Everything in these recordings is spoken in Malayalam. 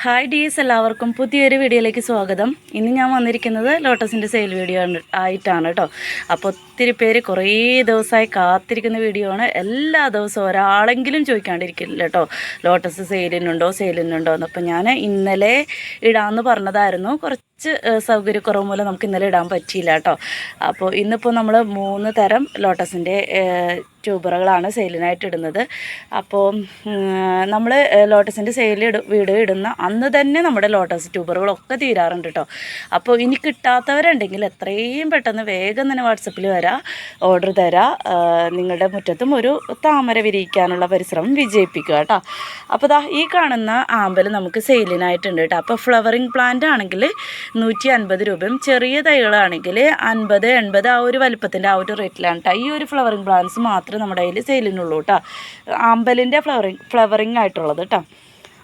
ഹായ് ഡീസ് എല്ലാവർക്കും പുതിയൊരു വീഡിയോയിലേക്ക് സ്വാഗതം. ഇന്ന് ഞാൻ വന്നിരിക്കുന്നത് ലോട്ടസിന്റെ സെയിൽ വീഡിയോ ആയിട്ടാണ് കേട്ടോ അപ്പോൾ ഒത്തിരി പേര് കുറേ ദിവസമായി കാത്തിരിക്കുന്ന വീഡിയോ ആണ്. എല്ലാ ദിവസവും ഒരാളെങ്കിലും ചോദിക്കാണ്ടിരിക്കില്ല കേട്ടോ ലോട്ടസ് സെയിലിനുണ്ടോ സെയിലിനുണ്ടോ എന്ന് അപ്പോൾ ഞാൻ ഇന്നലെ ഇടാമെന്ന് പറഞ്ഞതായിരുന്നു. കുറച്ച് ഏഹ്, സൗകര്യക്കുറവ് മൂലം നമുക്ക് ഇന്നലെ ഇടാൻ പറ്റിയില്ല കേട്ടോ. അപ്പോൾ ഇന്നിപ്പോൾ നമ്മൾ മൂന്ന് തരം ലോട്ടസിന്റെ ട്യൂബറുകളാണ് സെയിലിനായിട്ട് ഇടുന്നത്. അപ്പോൾ നമ്മൾ ലോട്ടസിന്റെ സെയിൽ വീഡിയോ ഇടുന്ന അന്ന് തന്നെ നമ്മുടെ ലോട്ടസ് ട്യൂബറുകളൊക്കെ തീരാറുണ്ട് കേട്ടോ. അപ്പോൾ ഇനി കിട്ടാത്തവരുണ്ടെങ്കിൽ എത്രയും പെട്ടെന്ന് വേഗം തന്നെ വാട്സപ്പിൽ വരാം ഓർഡർ തരാം. നിങ്ങളുടെ മുറ്റത്തും ഒരു താമര വിരിയിക്കാനുള്ള പരിശ്രമം വിജയിപ്പിക്കുക കേട്ടോ. അപ്പോൾ ദാ ഈ കാണുന്ന ആമ്പൽ നമുക്ക് സെയിലിനായിട്ടുണ്ട് കേട്ടോ. അപ്പോൾ ഫ്ലവറിങ് പ്ലാന്റ് ആണെങ്കിൽ നൂറ്റി അൻപത് രൂപയും. ചെറിയ തൈകളാണെങ്കിൽ അൻപത് എൺപത് ആ ഒരു വലിപ്പത്തിന്റെ ആ ഒരു റേറ്റിലാണ് കേട്ടോ ഈ ഒരു ഫ്ലവറിങ് പ്ലാന്റ്സ് മാത്രമേ നമ്മുടെ കയ്യിൽ സെയിലിനുള്ളൂ കേട്ടോ അമ്പലിന്റെ ഫ്ലവറിങ് ഫ്ലവറിങ് ആയിട്ടുള്ളത് കേട്ടോ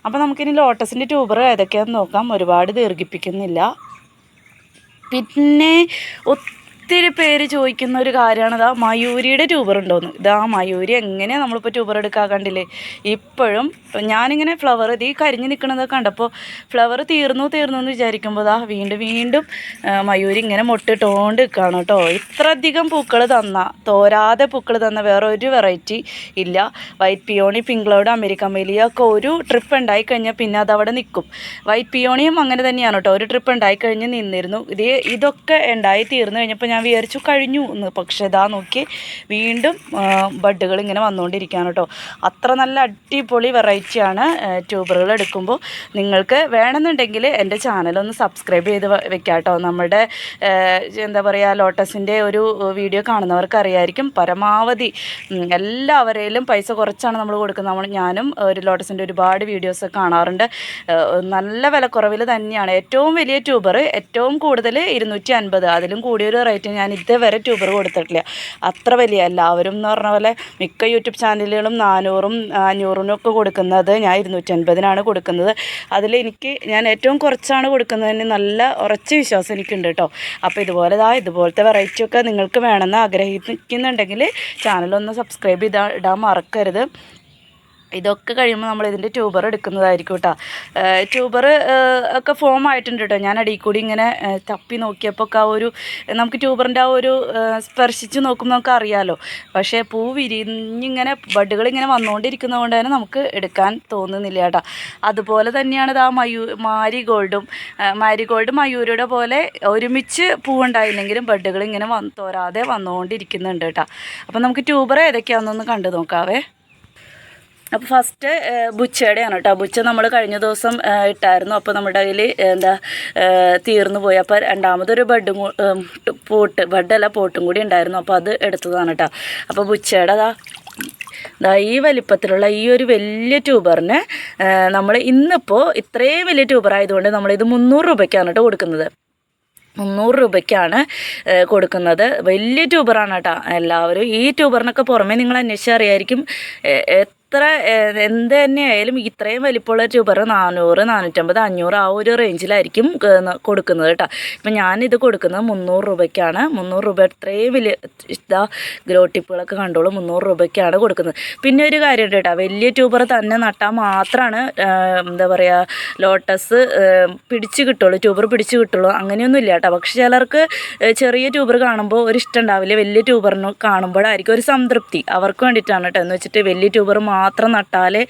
അപ്പോൾ നമുക്കിനി ലോട്ടസിന്റെ ട്യൂബർ ഏതൊക്കെയാണെന്ന് നോക്കാം. ഒരുപാട് ദീർഘിപ്പിക്കുന്നില്ല. പിന്നെ പേര് ചോദിക്കുന്ന ഒരു കാര്യമാണ് ഇതാ മയൂരിയുടെ ട്യൂബർ ഉണ്ടോയെന്ന് ഇതാ മയൂരി എങ്ങനെയാണ് നമ്മളിപ്പോൾ ട്യൂബർ എടുക്കാൻ കണ്ടില്ലേ? ഇപ്പോഴും ഞാനിങ്ങനെ ഫ്ലവർ ഇത് ഈ കരിഞ്ഞ് നിൽക്കുന്നതൊക്കെ കണ്ടപ്പോൾ ഫ്ലവർ തീർന്നു തീർന്നു എന്ന് വിചാരിക്കുമ്പോൾ ദാ വീണ്ടും വീണ്ടും മയൂരി ഇങ്ങനെ മുട്ടിട്ടുകൊണ്ട് നിൽക്കുകയാണ് കേട്ടോ. ഇത്രയധികം പൂക്കൾ തന്ന തോരാതെ പൂക്കൾ തന്ന വേറെ ഒരു വെറൈറ്റി ഇല്ല. White peony pink cloud American മേലിയ ഒക്കെ ഒരു ട്രിപ്പ് ഉണ്ടായി കഴിഞ്ഞാൽ പിന്നെ അതവിടെ നിൽക്കും വൈറ്റ് പിയോണിയും അങ്ങനെ തന്നെയാണ് കേട്ടോ. ഒരു ട്രിപ്പ് ഉണ്ടായി കഴിഞ്ഞ് നിന്നിരുന്നു. ഇത് ഇതൊക്കെ ഉണ്ടായി തീർന്നു കഴിഞ്ഞപ്പോൾ ഞാൻ വിചാരിച്ചു കഴിഞ്ഞു എന്ന്. പക്ഷേ ഇതാ നോക്കി വീണ്ടും ബഡ്ഡുകൾ ഇങ്ങനെ വന്നുകൊണ്ടിരിക്കുകയാണ് കേട്ടോ. അത്ര നല്ല അടിപൊളി വെറൈറ്റിയാണ് ട്യൂബറുകൾ എടുക്കുമ്പോൾ. നിങ്ങൾക്ക് വേണമെന്നുണ്ടെങ്കിൽ എന്റെ ചാനലൊന്ന് സബ്സ്ക്രൈബ് ചെയ്ത് വെക്കാം കേട്ടോ. നമ്മുടെ എന്താ പറയുക ലോട്ടസിന്റെ ഒരു വീഡിയോ കാണുന്നവർക്ക് അറിയായിരിക്കും. പരമാവധി എല്ലാവരെയും പൈസ കുറച്ചാണ് നമ്മൾ കൊടുക്കുന്നത്. നമ്മൾ ഞാനും ഒരു ലോട്ടസിന്റെ ഒരുപാട് വീഡിയോസ് കാണാറുണ്ട്. നല്ല വിലക്കുറവിൽ തന്നെയാണ്. ഏറ്റവും വലിയ ട്യൂബർ ഏറ്റവും കൂടുതൽ ഇരുന്നൂറ്റി അൻപത് അതിലും കൂടിയൊരു റേറ്റ് ഞാൻ ഇതുവരെ ട്യൂബർ കൊടുത്തിട്ടില്ല. അത്ര വലിയ എല്ലാവരും എന്ന് പറഞ്ഞ പോലെ മിക്ക യൂട്യൂബ് ചാനലുകളും നാനൂറും അഞ്ഞൂറിനും ഒക്കെ കൊടുക്കുന്നത് ഞാൻ ഇരുന്നൂറ്റി അൻപതിനാണ് കൊടുക്കുന്നത്. അതിൽ എനിക്ക് ഞാൻ ഏറ്റവും കുറച്ചാണ് കൊടുക്കുന്നതിന് നല്ല ഉറച്ച വിശ്വാസം എനിക്കുണ്ട് കേട്ടോ. അപ്പോൾ ഇതുപോലെ ഇതാ ഇതുപോലത്തെ വെറൈറ്റി ഒക്കെ നിങ്ങൾക്ക് വേണമെന്ന് ആഗ്രഹിക്കുന്നുണ്ടെങ്കിൽ ചാനലൊന്ന് സബ്സ്ക്രൈബ് ചെയ്താൽ ഇടാൻ മറക്കരുത്. ഇതൊക്കെ കഴിയുമ്പോൾ നമ്മൾ ഇതിന്റെ ട്യൂബർ എടുക്കുന്നതായിരിക്കും കേട്ടോ ട്യൂബർ ഒക്കെ ഫോം ആയിട്ടുണ്ട് കേട്ടോ ഞാൻ അടിയിൽ കൂടി ഇങ്ങനെ തപ്പി നോക്കിയപ്പോൾ ഒക്കെ ആ ഒരു നമുക്ക് ട്യൂബറിന്റെ ആ ഒരു സ്പർശിച്ച് നോക്കുമ്പോൾ നമുക്ക് അറിയാമല്ലോ പക്ഷേ പൂ വിരിഞ്ഞിങ്ങനെ ബഡുകൾ ഇങ്ങനെ വന്നുകൊണ്ടിരിക്കുന്നത് കൊണ്ട് തന്നെ നമുക്ക് എടുക്കാൻ തോന്നുന്നില്ല കേട്ടോ അതുപോലെ തന്നെയാണ് ഇത് ആ മയൂ മാരിഗോൾഡും മാരിഗോൾഡ് മാരി മയൂരിയുടെ പോലെ ഒരുമിച്ച് പൂവുണ്ടായില്ലെങ്കിലും ബഡുകൾ ഇങ്ങനെ വന്ന് തോരാതെ വന്നുകൊണ്ടിരിക്കുന്നുണ്ട് കേട്ടോ അപ്പോൾ നമുക്ക് ട്യൂബർ ഏതൊക്കെയാണെന്നൊന്ന് കണ്ടു നോക്കാവേ. അപ്പോൾ ഫസ്റ്റ് ബുച്ചയുടെയാണ് കേട്ടോ. ബുച്ച നമ്മൾ കഴിഞ്ഞ ദിവസം ഇട്ടായിരുന്നു. അപ്പോൾ നമ്മുടെ കയ്യിൽ എന്താ തീർന്നു പോയി. അപ്പോൾ രണ്ടാമതൊരു ബെഡും പോട്ട് ബെഡല്ല പോട്ടും കൂടി ഉണ്ടായിരുന്നു. അപ്പോൾ അത് എടുത്തതാണ് കേട്ടോ. അപ്പോൾ ബുച്ചയുടെ ദാ ഈ വലിപ്പത്തിലുള്ള ഈ ഒരു വലിയ ട്യൂബറിന് നമ്മൾ ഇന്നിപ്പോൾ ഇത്രയും വലിയ ട്യൂബർ ആയതുകൊണ്ട് നമ്മളിത് മുന്നൂറ് രൂപയ്ക്കാണ് കേട്ടോ കൊടുക്കുന്നത്. മുന്നൂറ് രൂപയ്ക്കാണ് കൊടുക്കുന്നത്. വലിയ ട്യൂബറാണ് കേട്ടോ. എല്ലാവരും ഈ ട്യൂബറിനൊക്കെ പുറമേ നിങ്ങൾ ഏഹ്, എത്ര എന്ത് തന്നെ ആയാലും ഇത്രയും വലിപ്പമുള്ള ട്യൂബർ നാനൂറ് നാനൂറ്റമ്പത് അഞ്ഞൂറ് ആ ഒരു റേഞ്ചിലായിരിക്കും കൊടുക്കുന്നത് കേട്ടോ. ഇപ്പം ഞാനിത് കൊടുക്കുന്നത് മുന്നൂറ് രൂപയ്ക്കാണ്. മുന്നൂറ് രൂപ ഇത്രയും വലിയ ഇതാ ഗ്രോ ടിപ്പുകളൊക്കെ കണ്ടോളൂ. മുന്നൂറ് രൂപയ്ക്കാണ് കൊടുക്കുന്നത്. പിന്നെ ഒരു കാര്യമുണ്ട് കേട്ടോ. വലിയ ട്യൂബർ തന്നെ നട്ടാൽ മാത്രമാണ് എന്താ പറയുക ലോട്ടസ് പിടിച്ച് കിട്ടുള്ളൂ. ട്യൂബർ പിടിച്ച് കിട്ടുള്ളൂ. അങ്ങനെയൊന്നും ഇല്ല കേട്ടോ. പക്ഷെ ചിലർക്ക് ചെറിയ ട്യൂബർ കാണുമ്പോൾ ഒരു ഇഷ്ടം ഉണ്ടാവില്ല. വലിയ ട്യൂബറിന് കാണുമ്പോഴായിരിക്കും ഒരു സംതൃപ്തി. അവർക്ക് വേണ്ടിയിട്ടാണ് കേട്ടോ. എന്ന് വെച്ചിട്ട് വലിയ ട്യൂബർ മാത്രം നട്ടാലേ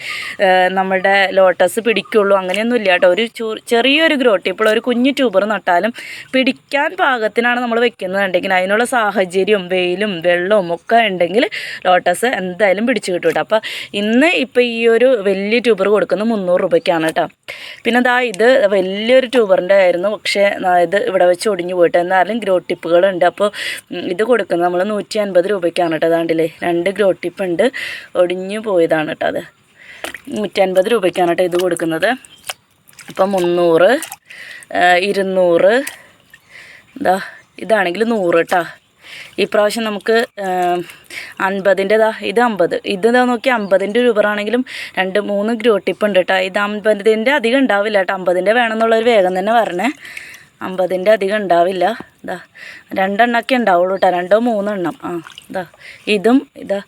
ഏഹ്, നമ്മുടെ ലോട്ടസ് പിടിക്കുള്ളൂ. അങ്ങനെയൊന്നും ഇല്ല കേട്ടോ. ഒരു ചെറിയൊരു ഗ്രോട്ട് ഇപ്പോൾ ഒരു കുഞ്ഞു ട്യൂബർ നട്ടാലും പിടിക്കാൻ പാകത്തിനാണ് നമ്മൾ വെക്കുന്നതെങ്കിൽ അതിനുള്ള സാഹചര്യവും വെയിലും വെള്ളവും ഒക്കെ ഉണ്ടെങ്കിൽ ലോട്ടസ് എന്തായാലും പിടിച്ചു കിട്ടും കേട്ടോ. അപ്പോൾ ഇന്ന് ഇപ്പോൾ ഈ ഒരു വലിയ ട്യൂബർ കൊടുക്കുന്നത് മുന്നൂറ് രൂപയ്ക്കാണ് കേട്ടോ. പിന്നെ ദാ ഇത് വലിയൊരു ട്യൂബറിന്റെ ആയിരുന്നു. പക്ഷേ ഇത് ഇവിടെ വെച്ച് ഒടിഞ്ഞു പോയിട്ട് എന്നാലും ഗ്രോ ടിപ്പുകളുണ്ട് അപ്പോൾ ഇത് കൊടുക്കുന്നത് നമ്മൾ നൂറ്റി അൻപത് രൂപയ്ക്കാണ് കേട്ടോ. അതാണ്ടില്ലേ രണ്ട് ഗ്രോ ടിപ്പ് ഉണ്ട്. ഒടിഞ്ഞു പോയതാണ്. കേട്ടോ അത്. നൂറ്റി അൻപത് രൂപയ്ക്കാണ് കേട്ടോ ഇത് കൊടുക്കുന്നത്. അപ്പം മുന്നൂറ് ഇരുന്നൂറ് എന്താ ഇതാണെങ്കിൽ നൂറ് കേട്ടോ. ഈ പ്രാവശ്യം നമുക്ക് അൻപതിന്റെതാ ഇത് അമ്പത് ഇത് ഇതാ നോക്കി അമ്പതിന്റെ രൂപറാണെങ്കിലും രണ്ട് മൂന്ന് ഗ്രോ ടിപ്പ് ഉണ്ട് കേട്ടോ. ഇത് അമ്പതിന്റെ അധികം ഉണ്ടാവില്ല കേട്ടോ. അമ്പതിന്റെ വേണമെന്നുള്ളൊരു വേഗം തന്നെ വരണേ. അമ്പതിന്റെ അധികം ഉണ്ടാവില്ല. ഇതാ രണ്ടെണ്ണമൊക്കെ ഉണ്ടാവുള്ളൂ കേട്ടോ രണ്ടോ മൂന്നെണ്ണം. ആ ഇതാ ഇതും ഇതാ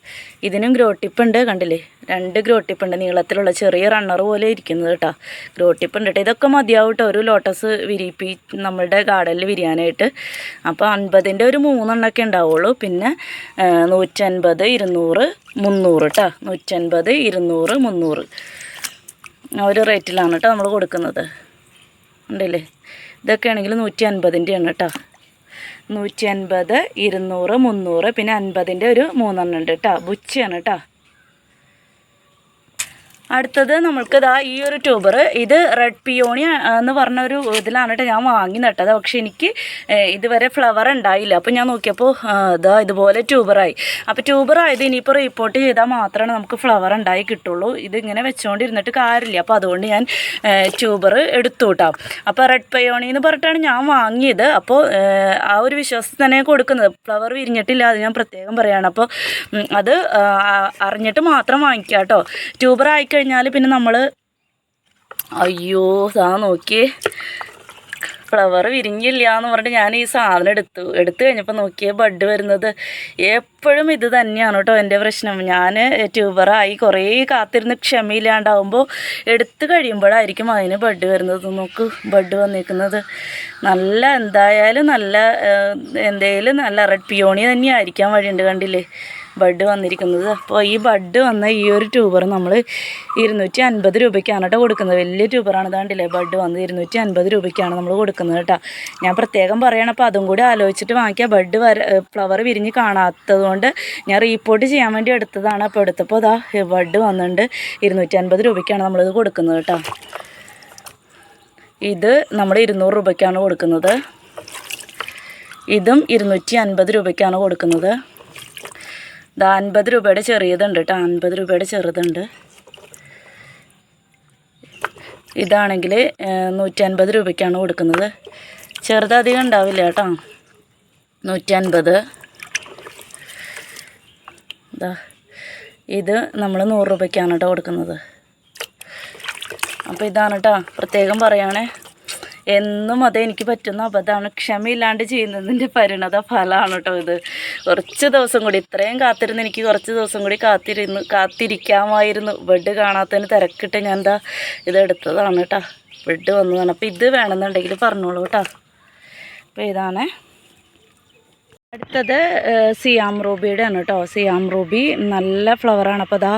ഇതിനും ഗ്രോട്ടിപ്പുണ്ട് കണ്ടില്ലേ? രണ്ട് ഗ്രോട്ടിപ്പുണ്ട് നീളത്തിലുള്ള ചെറിയ റണ്ണർ പോലെ ഇരിക്കുന്നത് കേട്ടോ ഗ്രോട്ടിപ്പുണ്ട് കേട്ടോ ഇതൊക്കെ മതിയാവും കേട്ടോ ഒരു ലോട്ടസ് വിരിപ്പി നമ്മളുടെ ഗാർഡനിൽ വിരിയാനായിട്ട്. അപ്പോൾ അൻപതിന്റെ ഒരു മൂന്നെണ്ണമൊക്കെ ഉണ്ടാവുള്ളൂ. പിന്നെ നൂറ്റൻപത് ഇരുന്നൂറ് മുന്നൂറ് കേട്ടോ നൂറ്റൻപത് ഇരുന്നൂറ് മുന്നൂറ്. ആ ഒരു റേറ്റിലാണ് കേട്ടോ നമ്മൾ കൊടുക്കുന്നത്. ഉണ്ടല്ലേ ഇതൊക്കെ ആണെങ്കിൽ നൂറ്റി അൻപതിന്റെയാണ് കേട്ടോ. നൂറ്റി അൻപത് ഇരുന്നൂറ് മുന്നൂറ് പിന്നെ അൻപതിന്റെ ഒരു മൂന്നെണ്ണം ഉണ്ട് കേട്ടോ. ബുച്ചിയാണ് കേട്ടോ. അടുത്തത് നമ്മൾക്ക് ഇതാ ഈ ഒരു ട്യൂബർ. ഇത് റെഡ് പിയോണി എന്ന് പറഞ്ഞ ഒരു ഇതിലാണ് കേട്ടോ ഞാൻ വാങ്ങി നട്ടത്. പക്ഷെ എനിക്ക് ഇതുവരെ ഫ്ലവർ ഉണ്ടായില്ല. അപ്പോൾ ഞാൻ നോക്കിയപ്പോൾ ഇതാ ഇതുപോലെ ട്യൂബറായി. അപ്പോൾ ട്യൂബർ ആയത് ഇനിയിപ്പോൾ റിപ്പോർട്ട് ചെയ്താൽ മാത്രമേ നമുക്ക് ഫ്ലവർ ഉണ്ടായി കിട്ടുള്ളൂ. ഇതിങ്ങനെ വെച്ചുകൊണ്ടിരുന്നിട്ട് കാര്യമില്ല. അപ്പോൾ അതുകൊണ്ട് ഞാൻ ട്യൂബർ എടുത്തു കേട്ടോ അപ്പോൾ റെഡ് പയോണി എന്ന് പറഞ്ഞിട്ടാണ് ഞാൻ വാങ്ങിയത്. അപ്പോൾ ആ ഒരു വിശ്വാസത്തിൽ തന്നെ കൊടുക്കുന്നത്. ഫ്ലവർ വിരിഞ്ഞിട്ടില്ല അത് ഞാൻ പ്രത്യേകം പറയുകയാണ് അപ്പോൾ അത് അറിഞ്ഞിട്ട് മാത്രം വാങ്ങിക്കാം കേട്ടോ ട്യൂബർ ആയിക്കഴിഞ്ഞാൽ പിന്നെ നമ്മൾ അയ്യോ സാ നോക്കി ഫ്ലവർ വിരിഞ്ഞില്ല എന്ന് പറഞ്ഞിട്ട് ഞാൻ ഈ സാധനം എടുത്തു. എടുത്തു കഴിഞ്ഞപ്പോൾ നോക്കിയ ബഡ് വരുന്നത്. എപ്പോഴും ഇത് തന്നെയാണ് കേട്ടോ എന്റെ പ്രശ്നം. ഞാൻ ട്യൂബറായി കുറേ കാത്തിരുന്ന് ക്ഷമയില്ലാണ്ടാവുമ്പോൾ എടുത്ത് കഴിയുമ്പോഴായിരിക്കും അതിന് ബഡ് വരുന്നത്. നോക്ക് ബഡ് വന്നിരിക്കുന്നത് നല്ല എന്തായാലും നല്ല എന്തെങ്കിലും നല്ല റെഡ് പിയോണി തന്നെയായിരിക്കാൻ വഴിയുണ്ട് കണ്ടില്ലേ? ബഡ് വന്നിരിക്കുന്നത്. അപ്പോൾ ഈ ബഡ് വന്ന ഈ ഒരു ട്യൂബർ നമ്മൾ ഇരുന്നൂറ്റി അൻപത് രൂപയ്ക്കാണ് കേട്ടോ കൊടുക്കുന്നത്. വലിയ ട്യൂബറാണ് ഇതാണ്ടില്ലേ? ബഡ് വന്ന് ഇരുന്നൂറ്റി അൻപത് രൂപയ്ക്കാണ് നമ്മൾ കൊടുക്കുന്നത് കേട്ടോ ഞാൻ പ്രത്യേകം പറയണം അപ്പോൾ അതും കൂടി ആലോചിച്ചിട്ട് വാങ്ങിക്കുക ബഡ് വര ഫ്ലവർ വിരിഞ്ഞ് കാണാത്തതുകൊണ്ട് ഞാൻ റീപ്പോർട്ട് ചെയ്യാൻ വേണ്ടി എടുത്തതാണ്. അപ്പോൾ എടുത്തപ്പോൾ അതാ ബഡ് വന്നിട്ടുണ്ട് ഇരുന്നൂറ്റി അൻപത് രൂപയ്ക്കാണ് നമ്മളിത് കൊടുക്കുന്നത് കേട്ടോ ഇത് നമ്മൾ ഇരുന്നൂറ് രൂപയ്ക്കാണ് കൊടുക്കുന്നത്. ഇതും ഇരുന്നൂറ്റി അൻപത് രൂപയ്ക്കാണ് കൊടുക്കുന്നത്. ഇത് അൻപത് രൂപയുടെ ചെറിയതുണ്ട് കേട്ടോ. അൻപത് രൂപയുടെ ചെറുതുണ്ട്. ഇതാണെങ്കിൽ നൂറ്റി അൻപത് രൂപയ്ക്കാണ് കൊടുക്കുന്നത്. ചെറുത് അധികം ഉണ്ടാവില്ല കേട്ടോ. നൂറ്റി അൻപത് ഇതാ ഇത് നമ്മൾ നൂറ് രൂപയ്ക്കാണ് കേട്ടോ കൊടുക്കുന്നത്. അപ്പോൾ ഇതാണ് കേട്ടോ. പ്രത്യേകം പറയുകയാണേ എന്നും അത് എനിക്ക് പറ്റുന്ന അബദ്ധമാണ്. ക്ഷമയില്ലാണ്ട് ചെയ്യുന്നതിന്റെ പരിണത ഫലമാണ് കേട്ടോ ഇത്. കുറച്ച് ദിവസം കൂടി ഇത്രയും കാത്തിരുന്ന് എനിക്ക് കുറച്ച് ദിവസം കൂടി കാത്തിരുന്ന് കാത്തിരിക്കാമായിരുന്നു. ബെഡ് കാണാത്തതിന് തിരക്കിട്ട് ഞാൻ എന്താ ഇതെടുത്തതാണ് കേട്ടോ ബെഡ് വന്നതാണ്. അപ്പോൾ ഇത് വേണമെന്നുണ്ടെങ്കിൽ പറഞ്ഞോളൂ കേട്ടോ അപ്പോൾ ഇതാണേ അടുത്തത് സിയാം റൂബിയുടെ ആണ് കേട്ടോ. സിയാം റൂബി നല്ല ഫ്ലവറാണ് അപ്പോൾ അതാ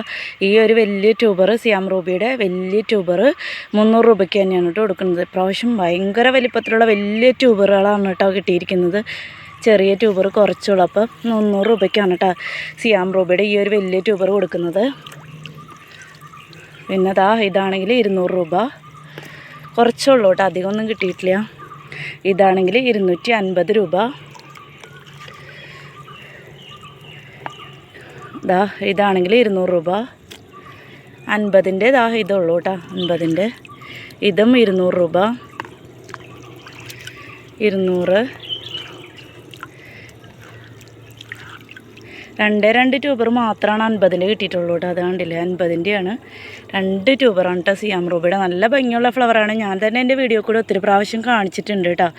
ഈ ഒരു വലിയ ട്യൂബർ സിയാം റൂബിയുടെ വലിയ ട്യൂബർ മുന്നൂറ് രൂപയ്ക്ക് തന്നെയാണ് കേട്ടോ കൊടുക്കുന്നത്. ഇപ്രാവശ്യം ഭയങ്കര വലിപ്പത്തിലുള്ള വലിയ ട്യൂബറുകളാണ് കേട്ടോ കിട്ടിയിരിക്കുന്നത്. ചെറിയ ട്യൂബർ കുറച്ചുള്ളൂ. അപ്പോൾ മുന്നൂറ് രൂപയ്ക്കാണ് കേട്ടോ സിയാം റൂബിയുടെ ഈ ഒരു വലിയ ട്യൂബർ കൊടുക്കുന്നത്. പിന്നെ അതാ ഇതാണെങ്കിൽ ഇരുന്നൂറ് രൂപ. കുറച്ചുള്ളൂ കേട്ടോ. അധികമൊന്നും കിട്ടിയിട്ടില്ല. ഇതാണെങ്കിൽ ഇരുന്നൂറ്റി അൻപത് രൂപ. ദാ ഇതാണെങ്കിൽ ഇരുന്നൂറ് രൂപ. അൻപതിന്റെ ദാ ഇതുള്ളൂ കേട്ടോ അൻപതിന്റെ. ഇതും ഇരുന്നൂറ് രൂപ. ഇരുന്നൂറ്. രണ്ട് രണ്ട് ട്യൂബർ മാത്രമാണ് അൻപതിന്റെ കിട്ടിയിട്ടുള്ളൂ കേട്ടോ അത് കണ്ടില്ലേ? അൻപതിന്റെയാണ്. രണ്ട് ട്യൂബറാണ് കേട്ടോ സിയാം റൂബിയുടെ നല്ല ഭംഗിയുള്ള ഫ്ലവറാണ് ഞാൻ തന്നെ എന്റെ വീഡിയോ കൂടെ ഒത്തിരി പ്രാവശ്യം കാണിച്ചിട്ടുണ്ട് കേട്ടോ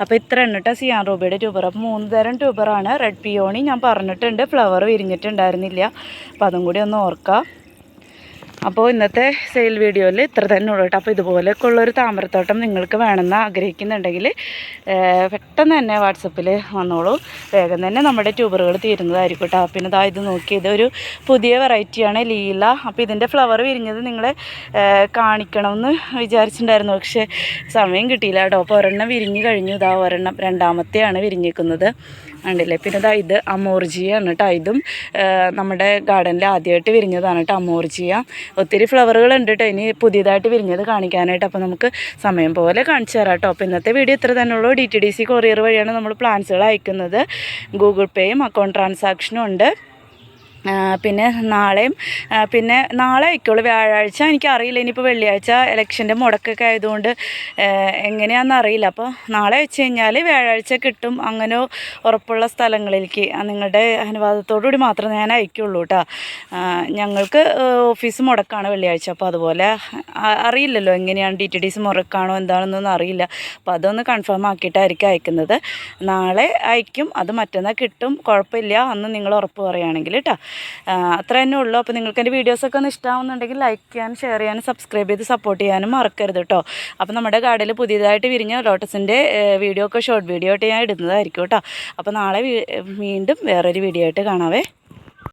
അപ്പോൾ ഇത്ര എണ്ണ കേട്ടോ സിയാം റൂബിയുടെ ട്യൂബർ. അപ്പോൾ മൂന്ന് തരം ട്യൂബറാണ്. റെഡ് പിയോണി ഞാൻ പറഞ്ഞിട്ടുണ്ട്. ഫ്ലവർ വിരിഞ്ഞിട്ടുണ്ടായിരുന്നില്ല. അപ്പോൾ അതും കൂടി ഒന്ന് ഓർക്കാം. അപ്പോൾ ഇന്നത്തെ സെയിൽ വീഡിയോയിൽ ഇത്ര തന്നെ ഉള്ളൂ കേട്ടോ. അപ്പോൾ ഇതുപോലെയൊക്കെയുള്ളൊരു താമരത്തോട്ടം നിങ്ങൾക്ക് വേണമെന്ന് ആഗ്രഹിക്കുന്നുണ്ടെങ്കിൽ പെട്ടെന്ന് തന്നെ വാട്സപ്പിൽ വന്നോളൂ. വേഗം തന്നെ നമ്മുടെ ട്യൂബറുകൾ തീരുന്നതായിരിക്കും കേട്ടോ. പിന്നെ ഇതാ ഇത് നോക്കി ഇതൊരു പുതിയ വെറൈറ്റിയാണ് ലീല. അപ്പോൾ ഇതിന്റെ ഫ്ലവർ വിരിഞ്ഞത് നിങ്ങളെ കാണിക്കണമെന്ന് വിചാരിച്ചിട്ടുണ്ടായിരുന്നു. പക്ഷേ സമയം കിട്ടിയില്ല കേട്ടോ. അപ്പോൾ ഒരെണ്ണം വിരിഞ്ഞ് കഴിഞ്ഞു. ഇതാ ഒരെണ്ണം രണ്ടാമത്തെയാണ് വിരിഞ്ഞിരിക്കുന്നത്. ഉണ്ടല്ലേ പിന്നെ ഇതാ ഇത് അമോർജിയാണ് കേട്ടോ ഇതും നമ്മുടെ ഗാർഡനിൽ ആദ്യമായിട്ട് വിരിഞ്ഞതാണ് കേട്ടോ അമോർജിയ. ഒത്തിരി ഫ്ലവറുകൾ ഉണ്ട് കേട്ടോ ഇനി പുതിയതായിട്ട് വിരിഞ്ഞത് കാണിക്കാനായിട്ട് അപ്പോൾ നമുക്ക് സമയം പോലെ കാണിച്ചു തരാം കേട്ടോ അപ്പോൾ ഇന്നത്തെ വീഡിയോ ഇത്ര തന്നെ ഉള്ളൂ. D T D C courier വഴിയാണ് നമ്മൾ പ്ലാൻസുകൾ അയക്കുന്നത്. ഗൂഗിൾ പേയും അക്കൗണ്ട് ട്രാൻസാക്ഷനും ഉണ്ട്. പിന്നെ നാളെയും പിന്നെ നാളെ ആയിക്കോളൂ വ്യാഴാഴ്ച എനിക്കറിയില്ല. ഇനിയിപ്പോൾ വെള്ളിയാഴ്ച ഇലക്ഷന്റെ മുടക്കൊക്കെ ആയതുകൊണ്ട് എങ്ങനെയാണെന്ന് അറിയില്ല. അപ്പോൾ നാളെ വെച്ച് കഴിഞ്ഞാൽ വ്യാഴാഴ്ച കിട്ടും അങ്ങനെ ഉറപ്പുള്ള സ്ഥലങ്ങളിലേക്ക്. നിങ്ങളുടെ അനുവാദത്തോടുകൂടി മാത്രമേ ഞാൻ അയക്കുള്ളൂ കേട്ടോ ഞങ്ങൾക്ക് ഓഫീസ് മുടക്കാണ് വെള്ളിയാഴ്ച. അപ്പോൾ അതുപോലെ അറിയില്ലല്ലോ എങ്ങനെയാണ് ഡി ടി ഡി സി മുടക്കാണോ എന്താണെന്നൊന്നും അറിയില്ല. അപ്പോൾ അതൊന്ന് കൺഫേം ആക്കിയിട്ടായിരിക്കും അയക്കുന്നത്. നാളെ അയക്കും. അത് മറ്റന്നാൾ കിട്ടും. കുഴപ്പമില്ല. അന്ന് നിങ്ങൾ ഉറപ്പ് പറയുകയാണെങ്കിൽ കേട്ടോ അത്ര തന്നെ ഉള്ളൂ. അപ്പോൾ നിങ്ങൾക്ക് എന്റെ വീഡിയോസൊക്കെ ഒന്ന് ഇഷ്ടമാവുന്നുണ്ടെങ്കിൽ ലൈക്ക് ചെയ്യാനും ഷെയർ ചെയ്യാനും സബ്സ്ക്രൈബ് ചെയ്ത് സപ്പോർട്ട് ചെയ്യാനും മറക്കരുത് കേട്ടോ അപ്പോൾ നമ്മുടെ ഗാർഡിൽ പുതിയതായിട്ട് വിരിഞ്ഞ ലോട്ടസിന്റെ വീഡിയോ ഒക്കെ ഷോർട്ട് വീഡിയോ ആയിട്ട് ഞാൻ ഇടുന്നതായിരിക്കും കേട്ടോ അപ്പോൾ നാളെ വീണ്ടും വേറൊരു വീഡിയോ ആയിട്ട് കാണാവേ.